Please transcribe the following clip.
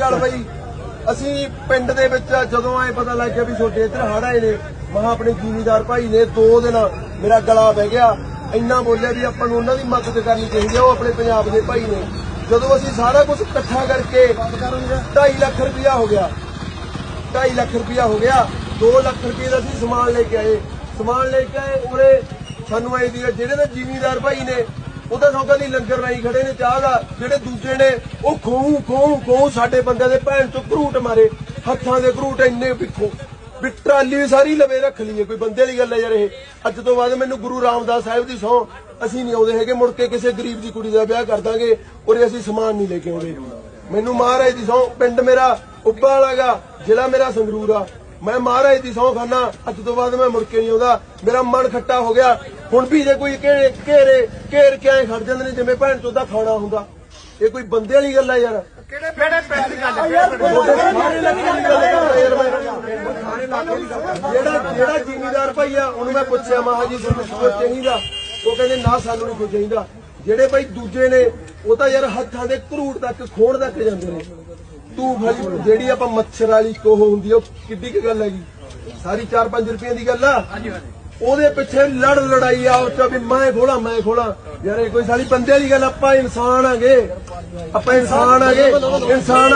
ਗੱਲ ਬਈ। ਅਸੀਂ ਪਿੰਡ ਦੇ ਵਿੱਚ ਜਦੋਂ ਆਏ ਪਤਾ ਲੱਗ ਵੀ ਛੋਟੇ ਇੱਧਰ ਹੜ੍ਹ ਆਏ ਨੇ। ਮਹਾ ਆਪਣੇ ਜ਼ਿਮੀਦਾਰ ਭਾਈ ਨੇ ਦੋ ਦਿਨ ਮੇਰਾ ਗਲਾ ਬਹਿ ਗਿਆ। ਇੰਨਾ ਬੋਲਿਆ ਵੀ ਆਪਾਂ ਨੂੰ ਉਹਨਾਂ ਦੀ ਮਦਦ ਕਰਨੀ ਚਾਹੀਦੀ ਆ, ਉਹ ਆਪਣੇ ਪੰਜਾਬ ਦੇ ਭਾਈ ਨੇ। ਜਦੋਂ ਅਸੀਂ ਸਾਰਾ ਕੁਝ ਇਕੱਠਾ ਕਰਕੇ 2.5 ਲੱਖ ਰੁਪਇਆ ਹੋ ਗਿਆ। 2.5 ਲੱਖ ਰੁਪਇਆ ਹੋ ਗਿਆ। 2 ਲੱਖ ਰੁਪਏ ਦਾ ਅਸੀਂ ਸਮਾਨ ਲੈ ਕੇ ਆਏ। ਸਮਾਨ ਲੈ ਕੇ ਆਏ, ਉਰੇ ਸਾਨੂੰ ਆਈ ਦੀ ਜਿਹੜੇ ਤਾਂ ਜ਼ਿਮੀਦਾਰ ਭਾਈ ਨੇ ਉਹ ਤਾਂ ਸੌਕਾ ਦੀ ਲੰਗਰ ਰਾਈ ਖੜੇ ਨੇ, ਚਾਹ ਦਾ ਜਿਹੜੇ ਦੂਜੇ ਨੇ, ਉਹ ਖੋਹੂ ਖੋਹੂ ਖੋਹੂ ਸਾਡੇ ਬੰਦੇ ਦੇ ਭੈਣ ਤੋਂ ਘਰੂਟ ਮਾਰੇ, ਹੱਥਾਂ ਦੇ ਘਰੂਟ ਇੰਨੇ ਪਿੱਖੋ ਵੀ ਟਰਾਲੀ ਸਾਰੀ ਲਵੇ ਰੱਖ ਲਈਏ, ਕੋਈ ਬੰਦੇ ਵਾਲੀ ਗੱਲ ਹੈ ਯਾਰ ਇਹ। ਅੱਜ ਤੋਂ ਬਾਅਦ ਮੈਨੂੰ ਗੁਰੂ ਰਾਮਦਾਸ ਸਾਹਿਬ ਦੀ ਸਹੁੰ ਅਸੀਂ ਨਹੀਂ ਆਉਂਦੇ ਹੈਗੇ, ਮੁੜ ਕੇ ਕਿਸੇ ਗਰੀਬ ਦੀ ਕੁੜੀ ਦਾ ਵਿਆਹ ਕਰ ਦਾਂਗੇ ਔਰ ਅਸੀਂ ਸਮਾਨ ਨਹੀਂ ਲੈ ਕੇ ਆਉਂਦੇ। ਮੈਨੂੰ ਮਹਾਰਾਜ ਦੀ ਸਹੁੰ ਪਿੰਡ ਮੇਰਾ ਉੱਬਾ ਵਾਲਾਗਾ ਜ਼ਿਲ੍ਹਾ ਮੇਰਾ ਸੰਗਰੂਰ ਆ। ਮੈਂ ਮਹਾਰਾਜ ਦੀ ਸਹੁੰ ਖਾਨਾ, ਅੱਜ ਤੋਂ ਬਾਅਦ ਮੈਂ ਮੁੜ ਕੇ ਨਹੀਂ ਆਉਂਦਾ। ਮੇਰਾ ਮਨ ਖੱਟਾ ਹੋ ਗਿਆ ਹੁਣ ਵੀ ਜੇ ਕੋਈ ਘੇਰੇ ਘੇਰੇ ਘੇਰ ਕੇ ਐ ਖੜ ਜਾਂਦੇ ਨੇ ਜਿਵੇਂ ਭੈਣ ਚੋਦਾ ਖਾਣਾ ਹੁੰਦਾ। ਇਹ ਕੋਈ ਬੰਦੇ ਵਾਲੀ ਗੱਲ ਆ ਯਾਰ। ਕਿਹੜੇ ਦੀ ਗੱਲ ਹੈ? ਸਾਰੇ ਇਲਾਕੇ ਦੀ ਗੱਲ ਕਰਦਾ ਯਾਰ ਮੈਂ। ਜਿਹੜਾ ਜਿਹੜਾ ਜ਼ਿਮੀਦਾਰ ਭਾਈ ਆ ਉਹਨੂੰ ਮੈਂ ਪੁੱਛਿਆ ਮਹਾ ਜੀ ਤੁਹਾਨੂੰ ਕੁਝ ਚਾਹੀਦਾ। ਉਹ ਕਹਿੰਦੇ ਨਾ ਸਾਨੂੰ ਨਹੀਂ ਕੁਝ ਚਾਹੀਦਾ। ਜਿਹੜੇ ਭਾਈ ਦੂਜੇ ਨੇ ਉਹ ਤਾਂ ਯਾਰ ਹੱਥਾਂ ਦੇ ਘਰੂਟ ਤੱਕ ਖੋਣ ਤੱਕ ਜਾਂਦੇ ਨੇ। ਤੂੰ ਭਾਈ ਜਿਹੜੀ ਆਪਾਂ ਮੱਛਰ ਵਾਲੀ ਕੋਹ ਹੁੰਦੀ ਉਹ ਕਿੱਡੀ ਕੀ ਗੱਲ ਹੈਗੀ? ਸਾਰੀ 4-5 ਰੁਪਏ ਦੀ ਗੱਲ ਆ? ਉਹਦੇ ਪਿੱਛੇ ਲੜ ਲੜਾਈ ਆ, ਉਹ ਚ ਵੀ ਮੈਂ ਖੋਲਾ ਮੈਂ ਖੋਲਾ। ਯਾਰ ਇਹ ਕੋਈ ਸਾਰੀ ਬੰਦੇ ਵਾਲੀ ਗੱਲ, ਆਪਾਂ ਇਨਸਾਨ ਆਗੇ ਆਪਾਂ ਇਨਸਾਨ ਆਗੇ ਇਨਸਾਨ